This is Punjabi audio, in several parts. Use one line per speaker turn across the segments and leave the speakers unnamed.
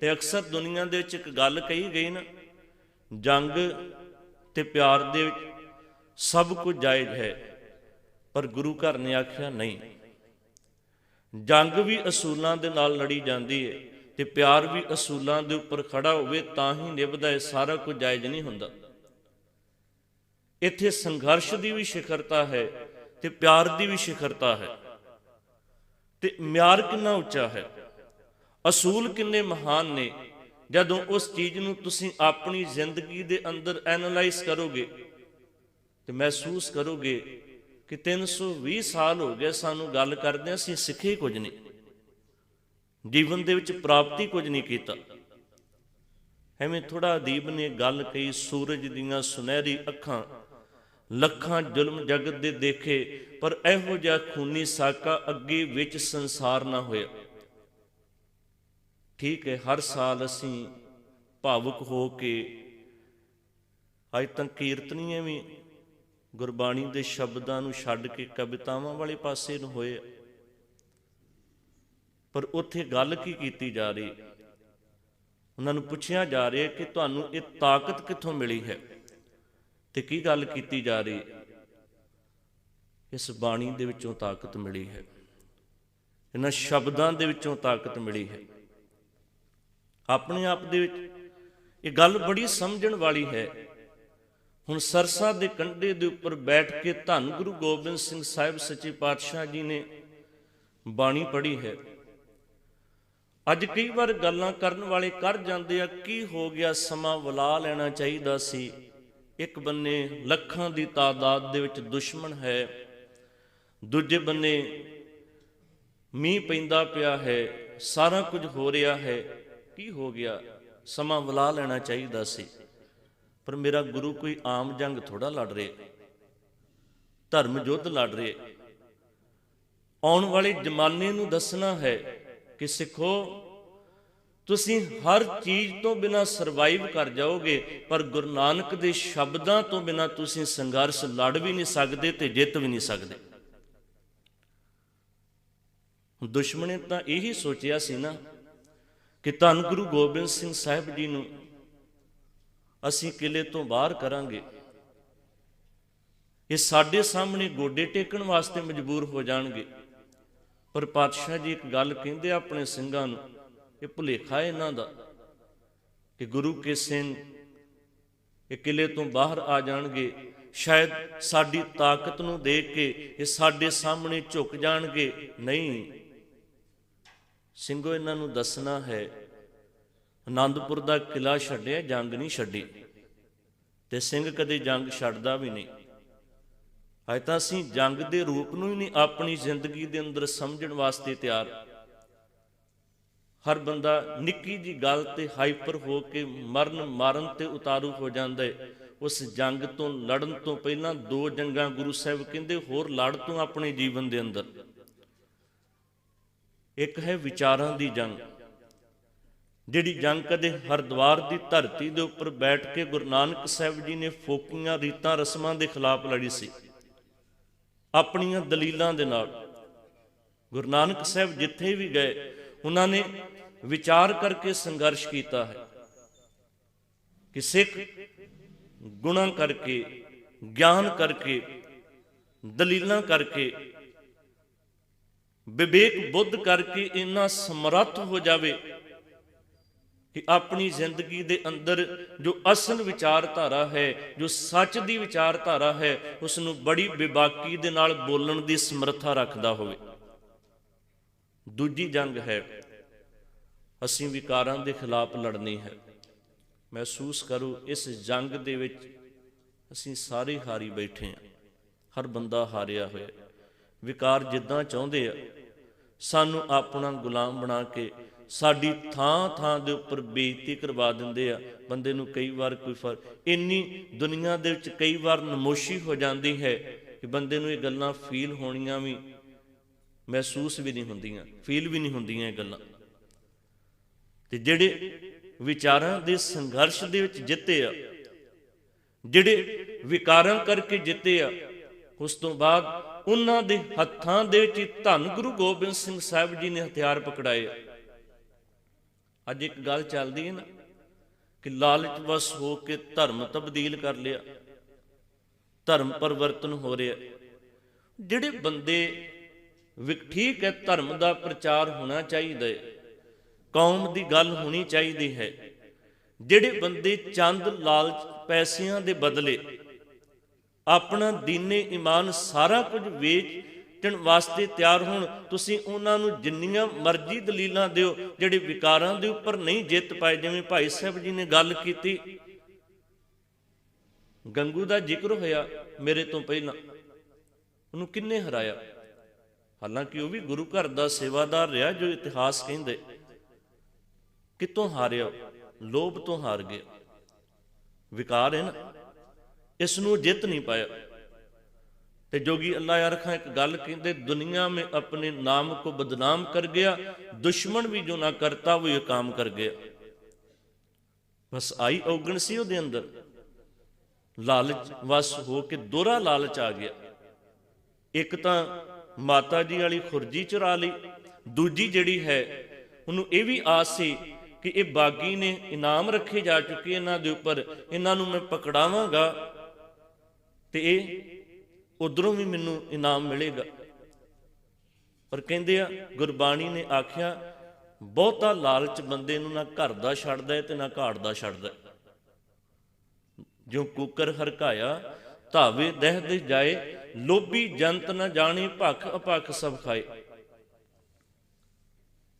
ਤੇ ਅਕਸਰ ਦੁਨੀਆ ਦੇ ਵਿੱਚ ਇੱਕ ਗੱਲ ਕਹੀ ਗਈ ਨਾ, ਜੰਗ ਤੇ ਪਿਆਰ ਦੇ ਵਿੱਚ ਸਭ ਕੁਝ ਜਾਇਜ਼ ਹੈ, ਪਰ ਗੁਰੂ ਘਰ ਨੇ ਆਖਿਆ ਨਹੀਂ। ਜੰਗ ਵੀ ਅਸੂਲਾਂ ਦੇ ਨਾਲ ਲੜੀ ਜਾਂਦੀ ਹੈ ਤੇ ਪਿਆਰ ਵੀ ਅਸੂਲਾਂ ਦੇ ਉੱਪਰ ਖੜਾ ਹੋਵੇ ਤਾਂ ਹੀ ਨਿਭਦਾ ਹੈ, ਸਾਰਾ ਕੁਝ ਜਾਇਜ਼ ਨਹੀਂ ਹੁੰਦਾ। ਇੱਥੇ ਸੰਘਰਸ਼ ਦੀ ਵੀ ਸਿਖਰਤਾ ਹੈ ਤੇ ਪਿਆਰ ਦੀ ਵੀ ਸਿਖਰਤਾ ਹੈ। ਤੇ ਮਿਆਰ ਕਿੰਨਾ ਉੱਚਾ ਹੈ? ਅਸੂਲ ਕਿੰਨੇ ਮਹਾਨ ਨੇ। ਜਦੋਂ ਉਸ ਚੀਜ਼ ਨੂੰ ਤੁਸੀਂ ਆਪਣੀ ਜ਼ਿੰਦਗੀ ਦੇ ਅੰਦਰ ਐਨਾਲਾਈਜ਼ ਕਰੋਗੇ ਤੇ ਮਹਿਸੂਸ ਕਰੋਗੇ ਕਿ 320 ਸਾਲ ਹੋ ਗਏ ਸਾਨੂੰ ਗੱਲ ਕਰਦੇ ਅਸੀਂ ਸਿੱਖੇ ਕੁਝ ਨਹੀਂ। ਜੀਵਨ ਦੇ ਵਿੱਚ ਪ੍ਰਾਪਤੀ ਕੁਝ ਨਹੀਂ ਕੀਤਾ। ਐਵੇਂ ਥੋੜਾ ਅਦੀਬ ਨੇ ਗੱਲ ਕਹੀ, ਸੂਰਜ ਦੀਆਂ ਸੁਨਹਿਰੀ ਅੱਖਾਂ, ਲੱਖਾਂ ਜ਼ੁਲਮ ਜਗਤ ਦੇ ਦੇਖੇ, ਪਰ ਇਹੋ ਜਿਹਾ ਖੂਨੀ ਸਾਕਾ ਅੱਗੇ ਵਿੱਚ ਸੰਸਾਰ ਨਾ ਹੋਇਆ। ਠੀਕ ਹੈ, ਹਰ ਸਾਲ ਅਸੀਂ ਭਾਵੁਕ ਹੋ ਕੇ, ਅੱਜ ਤੱਕ ਕੀਰਤਨੀਏ ਵੀ ਗੁਰਬਾਣੀ ਦੇ ਸ਼ਬਦਾਂ ਨੂੰ ਛੱਡ ਕੇ ਕਵਿਤਾਵਾਂ ਵਾਲੇ ਪਾਸੇ ਨੂੰ ਹੋਏ ਪਰ ਉੱਥੇ ਗੱਲ ਕੀ ਕੀਤੀ ਜਾ ਰਹੀ? ਉਹਨਾਂ ਨੂੰ ਪੁੱਛਿਆ ਜਾ ਰਿਹਾ ਕਿ ਤੁਹਾਨੂੰ ਇਹ ਤਾਕਤ ਕਿੱਥੋਂ ਮਿਲੀ ਹੈ? ਤੇ ਕੀ ਗੱਲ ਕੀਤੀ ਜਾ ਰਹੀ? ਇਸ ਬਾਣੀ ਦੇ ਵਿੱਚੋਂ ਤਾਕਤ ਮਿਲੀ ਹੈ। ਇਹਨਾਂ ਸ਼ਬਦਾਂ ਦੇ ਵਿੱਚੋਂ ਤਾਕਤ ਮਿਲੀ ਹੈ। ਆਪਣੇ ਆਪ ਦੇ ਵਿੱਚ। ਇਹ ਗੱਲ ਬੜੀ ਸਮਝਣ ਵਾਲੀ ਹੈ। ਹੁਣ ਸਰਸਾ ਦੇ ਕੰਢੇ ਦੇ ਉੱਪਰ ਬੈਠ ਕੇ ਧੰਨ ਗੁਰੂ ਗੋਬਿੰਦ ਸਿੰਘ ਸਾਹਿਬ ਸੱਚੇ ਪਾਤਸ਼ਾਹ ਜੀ ਨੇ ਬਾਣੀ ਪੜ੍ਹੀ ਹੈ। ਅੱਜ ਕਈ ਵਾਰ ਗੱਲਾਂ ਕਰਨ ਵਾਲੇ ਕਰ ਜਾਂਦੇ ਆ, ਕੀ ਹੋ ਗਿਆ, ਸਮਾਂ ਵਲਾ ਲੈਣਾ ਚਾਹੀਦਾ ਸੀ। ਇੱਕ ਬੰਨੇ ਲੱਖਾਂ ਦੀ ਤਾਦਾਦ ਦੇ ਵਿੱਚ ਦੁਸ਼ਮਣ ਹੈ। ਦੂਜੇ ਬੰਨੇ ਮੀਂਹ ਪੈਂਦਾ ਪਿਆ ਹੈ, ਸਾਰਾ ਕੁਝ ਹੋ ਰਿਹਾ ਹੈ। ਕੀ ਹੋ ਗਿਆ? ਸਮਾਂ ਬੁਲਾ ਲੈਣਾ ਚਾਹੀਦਾ ਸੀ। ਪਰ ਮੇਰਾ ਗੁਰੂ ਕੋਈ ਆਮ ਜੰਗ ਥੋੜਾ ਲੜ ਰਿਹਾ। ਧਰਮ ਯੁੱਧ ਲੜ ਰਿਹਾ। ਆਉਣ ਵਾਲੇ ਜ਼ਮਾਨੇ ਨੂੰ ਦੱਸਣਾ ਹੈ ਕਿ ਸਿੱਖੋ, ਤੁਸੀਂ ਹਰ ਚੀਜ਼ ਤੋਂ ਬਿਨਾ ਸਰਵਾਈਵ ਕਰ ਜਾਓਗੇ, ਪਰ ਗੁਰੂ ਨਾਨਕ ਦੇ ਸ਼ਬਦਾਂ ਤੋਂ ਬਿਨਾ ਤੁਸੀਂ ਸੰਘਰਸ਼ ਲੜ ਵੀ ਨਹੀਂ ਸਕਦੇ ਤੇ ਜਿੱਤ ਵੀ ਨਹੀਂ ਸਕਦੇ। ਦੁਸ਼ਮਣੇ ਤਾਂ ਇਹੀ ਸੋਚਿਆ ਸੀ ਨਾ ਕਿ ਧੰਨ ਗੁਰੂ ਗੋਬਿੰਦ ਸਿੰਘ ਸਾਹਿਬ ਜੀ ਨੂੰ ਅਸੀਂ ਕਿਲੇ ਤੋਂ ਬਾਹਰ ਕਰਾਂਗੇ। ਇਹ ਸਾਡੇ ਸਾਹਮਣੇ ਗੋਡੇ ਟੇਕਣ ਵਾਸਤੇ ਮਜਬੂਰ ਹੋ ਜਾਣਗੇ। ਪਰ ਪਾਤਸ਼ਾਹ ਜੀ ਇੱਕ ਗੱਲ ਕਹਿੰਦੇ ਆ ਆਪਣੇ ਸਿੰਘਾਂ ਨੂੰ, ਇਹ ਭੁਲੇਖਾ ਇਹਨਾਂ ਦਾ ਕਿ ਗੁਰੂ ਕੇ ਸਿੰਘ ਇਹ ਕਿਲੇ ਤੋਂ ਬਾਹਰ ਆ ਜਾਣਗੇ। ਸ਼ਾਇਦ ਸਾਡੀ ਤਾਕਤ ਨੂੰ ਦੇਖ ਕੇ ਇਹ ਸਾਡੇ ਸਾਹਮਣੇ ਝੁਕ ਜਾਣਗੇ। ਨਹੀਂ। ਸਿੰਘੋ, ਇਹਨਾਂ ਨੂੰ ਦੱਸਣਾ ਹੈ ਆਨੰਦਪੁਰ ਦਾ ਕਿਲਾ ਛੱਡਿਆ, ਜੰਗ ਨਹੀਂ ਛੱਡੀ। ਤੇ ਸਿੰਘ ਕਦੇ ਜੰਗ ਛੱਡਦਾ ਵੀ ਨਹੀਂ। ਅਜੇ ਤਾਂ ਅਸੀਂ ਜੰਗ ਦੇ ਰੂਪ ਨੂੰ ਹੀ ਨਹੀਂ, ਆਪਣੀ ਜ਼ਿੰਦਗੀ ਦੇ ਅੰਦਰ ਸਮਝਣ ਵਾਸਤੇ ਤਿਆਰ। ਹਰ ਬੰਦਾ ਨਿੱਕੀ ਜੀ ਗੱਲ ਤੇ ਹਾਈਪਰ ਹੋ ਕੇ ਮਰਨ, ਮਾਰਨ ਤੇ ਉਤਾਰੂ ਹੋ ਜਾਂਦਾ ਹੈ। ਉਸ ਜੰਗ ਤੋਂ ਲੜਨ ਤੋਂ ਪਹਿਲਾਂ ਦੋ ਜੰਗਾਂ ਗੁਰੂ ਸਾਹਿਬ ਕਹਿੰਦੇ, ਹੋਰ ਲੜ ਤੂੰ ਆਪਣੇ ਜੀਵਨ ਦੇ ਅੰਦਰ। ਇੱਕ ਹੈ ਵਿਚਾਰਾਂ ਦੀ ਜੰਗ, ਜਿਹੜੀ ਜੰਗ ਕਦੇ ਹਰਦੁਆਰ ਦੀ ਧਰਤੀ ਦੇ ਉੱਪਰ ਬੈਠ ਕੇ ਗੁਰੂ ਨਾਨਕ ਸਾਹਿਬ ਜੀ ਨੇ ਫੋਕੀਆਂ ਰੀਤਾਂ ਰਸਮਾਂ ਦੇ ਖਿਲਾਫ ਲੜੀ ਸੀ। ਆਪਣੀਆਂ ਦਲੀਲਾਂ ਦੇ ਨਾਲ ਗੁਰੂ ਨਾਨਕ ਸਾਹਿਬ ਜਿੱਥੇ ਵੀ ਗਏ, ਉਹਨਾਂ ਨੇ ਵਿਚਾਰ ਕਰਕੇ ਸੰਘਰਸ਼ ਕੀਤਾ ਹੈ ਕਿ ਸਿੱਖ ਗੁਣਾ ਕਰਕੇ, ਗਿਆਨ ਕਰਕੇ, ਦਲੀਲਾਂ ਕਰਕੇ ਵਿਵੇਕ ਬੁੱਧ ਕਰਕੇ ਇੰਨਾ ਸਮਰੱਥ ਹੋ ਜਾਵੇ ਕਿ ਆਪਣੀ ਜ਼ਿੰਦਗੀ ਦੇ ਅੰਦਰ ਜੋ ਅਸਲ ਵਿਚਾਰਧਾਰਾ ਹੈ, ਜੋ ਸੱਚ ਦੀ ਵਿਚਾਰਧਾਰਾ ਹੈ ਉਸ ਨੂੰ ਬੜੀ ਬੇਬਾਕੀ ਦੇ ਨਾਲ ਬੋਲਣ ਦੀ ਸਮਰੱਥਾ ਰੱਖਦਾ ਹੋਵੇ। ਦੂਜੀ ਜੰਗ ਹੈ, ਅਸੀਂ ਵਿਕਾਰਾਂ ਦੇ ਖਿਲਾਫ ਲੜਨੀ ਹੈ। ਮਹਿਸੂਸ ਕਰੋ, ਇਸ ਜੰਗ ਦੇ ਵਿੱਚ ਅਸੀਂ ਸਾਰੇ ਹਾਰੀ ਬੈਠੇ ਹਾਂ। ਹਰ ਬੰਦਾ ਹਾਰਿਆ ਹੋਇਆ ਵਿਕਾਰ ਜਿੱਦਾਂ ਚਾਹੁੰਦੇ ਆ ਸਾਨੂੰ ਆਪਣਾ ਗੁਲਾਮ ਬਣਾ ਕੇ ਸਾਡੀ ਥਾਂ ਥਾਂ ਦੇ ਉੱਪਰ ਬੇਇੱਜ਼ਤੀ ਕਰਵਾ ਦਿੰਦੇ ਆ। ਬੰਦੇ ਨੂੰ ਕਈ ਵਾਰ ਕੋਈ ਫ਼ਰਕ, ਇੰਨੀ ਦੁਨੀਆ ਦੇ ਵਿੱਚ ਕਈ ਵਾਰ ਨਮੋਸ਼ੀ ਹੋ ਜਾਂਦੀ ਹੈ ਕਿ ਬੰਦੇ ਨੂੰ ਇਹ ਗੱਲਾਂ ਫੀਲ ਹੋਣੀਆਂ ਵੀ ਮਹਿਸੂਸ ਵੀ ਨਹੀਂ ਹੁੰਦੀਆਂ ਫੀਲ ਵੀ ਨਹੀਂ ਹੁੰਦੀਆਂ ਇਹ ਗੱਲਾਂ। ਤੇ ਜਿਹੜੇ ਵਿਚਾਰਾਂ ਦੇ ਸੰਘਰਸ਼ ਦੇ ਵਿੱਚ ਜਿੱਤੇ ਆ, ਜਿਹੜੇ ਵਿਕਾਰਾਂ ਕਰਕੇ ਜਿੱਤੇ ਆ, ਉਸ ਤੋਂ ਬਾਅਦ ਉਹਨਾਂ ਦੇ ਹੱਥਾਂ ਦੇ ਵਿੱਚ ਧੰਨ ਗੁਰੂ ਗੋਬਿੰਦ ਸਿੰਘ ਸਾਹਿਬ ਜੀ ਨੇ ਹਥਿਆਰ ਪਕੜਾਏ। ਅੱਜ ਇੱਕ ਗੱਲ ਚੱਲਦੀ ਹੈ ਨਾ ਕਿ ਲਾਲਚ ਵਸ ਹੋ ਕੇ ਧਰਮ ਤਬਦੀਲ ਕਰ ਲਿਆ, ਧਰਮ ਪਰਿਵਰਤਨ ਹੋ ਰਿਹਾ। ਜਿਹੜੇ ਬੰਦੇ ਠੀਕ ਹੈ, ਧਰਮ ਦਾ ਪ੍ਰਚਾਰ ਹੋਣਾ ਚਾਹੀਦਾ ਹੈ, ਕੌਮ ਦੀ ਗੱਲ ਹੋਣੀ ਚਾਹੀਦੀ ਹੈ। ਜਿਹੜੇ ਬੰਦੇ ਚੰਦ ਲਾਲਚ ਪੈਸਿਆਂ ਦੇ ਬਦਲੇ ਆਪਣਾ ਦੀਨੇ ਈਮਾਨ ਸਾਰਾ ਕੁਝ ਵੇਚਣ ਵਾਸਤੇ ਤਿਆਰ ਹੋਣ। ਤੁਸੀਂ ਉਹਨਾਂ ਨੂੰ ਜਿੰਨੀਆਂ ਮਰਜ਼ੀ ਦਲੀਲਾਂ ਦਿਓ, ਜਿਹੜੇ ਵਿਕਾਰਾਂ ਦੇ ਉੱਪਰ ਨਹੀਂ ਜਿੱਤ ਪਾਏ, ਜਿਵੇਂ ਭਾਈ ਸਾਹਿਬ ਜੀ ਨੇ ਗੱਲ ਕੀਤੀ। ਗੰਗੂ ਦਾ ਜ਼ਿਕਰ ਹੋਇਆ, ਮੇਰੇ ਤੋਂ ਪਹਿਲਾਂ। ਉਹਨੂੰ ਕਿੰਨੇ ਹਰਾਇਆ? ਹਾਲਾਂਕਿ ਉਹ ਵੀ ਗੁਰੂ ਘਰ ਦਾ ਸੇਵਾਦਾਰ ਰਿਹਾ, ਜੋ ਇਤਿਹਾਸ ਕਹਿੰਦੇ। ਕਿਤੋਂ ਹਾਰਿਆ? ਲੋਭ ਤੋਂ ਹਾਰ ਗਿਆ। ਵਿਕਾਰ ਹੈ ਨਾ। ਇਸ ਨੂੰ ਜਿੱਤ ਨਹੀਂ ਪਾਇਆ। ਤੇ ਜੋਗੀ ਅੱਲਾ ਯਾਰਖਾਂ ਇੱਕ ਗੱਲ ਕਹਿੰਦੇ, ਦੁਨੀਆ ਮੇ ਆਪਣੇ ਨਾਮ ਕੋ ਬਦਨਾਮ ਕਰ ਗਿਆ, ਦੁਸ਼ਮਣ ਵੀ ਜੋ ਨਾ ਕਰਤਾ, ਉਹ ਇਹ ਕੰਮ ਕਰ ਗਿਆ। ਬਸ ਆਈ ਔਗਣ ਸੀ ਉਹਦੇ ਅੰਦਰ। ਲਾਲਚ ਵਸ ਹੋ ਕੇ ਦੋਰਾ ਲਾਲਚ ਆ ਗਿਆ। ਇੱਕ ਤਾਂ ਮਾਤਾ ਜੀ ਵਾਲੀ ਖੁਰਜੀ ਚੁਰਾ ਲਈ, ਦੂਜੀ ਜਿਹੜੀ ਹੈ, ਉਹਨੂੰ ਇਹ ਵੀ ਆਸ ਸੀ ਕਿ ਇਹ ਬਾਗੀ ਨੇ ਇਨਾਮ ਰੱਖੇ ਜਾ ਚੁੱਕੇ, ਇਹਨਾਂ ਦੇ ਉੱਪਰ। ਇਹਨਾਂ ਨੂੰ ਮੈਂ ਪਕੜਾਵਾਂਗਾ। ਤੇ ਇਹ ਉਧਰੋਂ ਵੀ ਮੈਨੂੰ ਇਨਾਮ ਮਿਲੇਗਾ। ਪਰ ਕਹਿੰਦੇ ਆ, ਗੁਰਬਾਣੀ ਨੇ ਆਖਿਆ, ਬਹੁਤਾ ਲਾਲਚ ਬੰਦੇ ਨੂੰ ਨਾ ਘਰ ਦਾ ਛੱਡਦਾ ਤੇ ਨਾ ਘਾੜ ਦਾ ਛੱਡਦਾ ਜੋ ਕੁਕਰ ਹਰਕਾਇਆ, ਧਾਵੇ ਦਹਿ ਦੇ ਜਾਏ, ਲੋਭੀ ਜੰਤ ਨਾ ਜਾਣੇ, ਭਖ ਅਪਖ ਸਭ ਖਾਏ।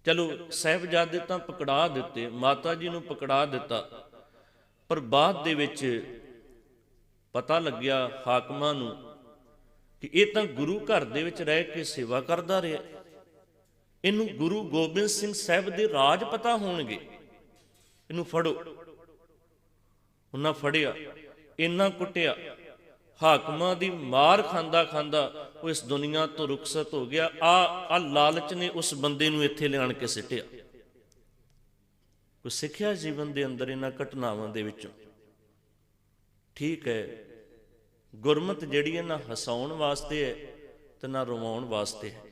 ਚਲੋ, ਸਹਿਬਜ਼ਾਦੇ ਤਾਂ ਪਕੜਾ ਦਿੱਤੇ, ਮਾਤਾ ਜੀ ਨੂੰ ਪਕੜਾ ਦਿੱਤਾ, ਪਰ ਬਾਅਦ ਦੇ ਵਿੱਚ ਪਤਾ ਲੱਗਿਆ ਹਾਕਮਾਂ ਨੂੰ ਕਿ ਇਹ ਤਾਂ ਗੁਰੂ ਘਰ ਦੇ ਵਿੱਚ ਰਹਿ ਕੇ ਸੇਵਾ ਕਰਦਾ ਰਿਹਾ। ਇਹਨੂੰ ਗੁਰੂ ਗੋਬਿੰਦ ਸਿੰਘ ਸਾਹਿਬ ਦੇ ਰਾਜ ਪਤਾ ਹੋਣਗੇ। ਇਹਨੂੰ ਫੜੋ। ਉਹਨਾਂ ਫੜਿਆ, ਇੰਨਾ ਕੁੱਟਿਆ। ਹਾਕਮਾਂ ਦੀ ਮਾਰ ਖਾਂਦਾ ਖਾਂਦਾ ਉਹ ਇਸ ਦੁਨੀਆ ਤੋਂ ਰੁਖਸਤ ਹੋ ਗਿਆ। ਆ ਆ ਲਾਲਚ ਨੇ ਉਸ ਬੰਦੇ ਨੂੰ ਇੱਥੇ ਲਿਆਣ ਕੇ ਸਿੱਟਿਆ। ਕੋਈ ਸਿੱਖਿਆ ਜੀਵਨ ਦੇ ਅੰਦਰ ਇਹਨਾਂ ਘਟਨਾਵਾਂ ਦੇ ਵਿੱਚੋਂ? ਠੀਕ ਹੈ। ਗੁਰਮਤ ਜਿਹੜੀ ਹੈ ਨਾ ਹਸਾਉਣ ਵਾਸਤੇ ਹੈ ਤੇ ਨਾ ਰਵਾਉਣ ਵਾਸਤੇ ਹੈ।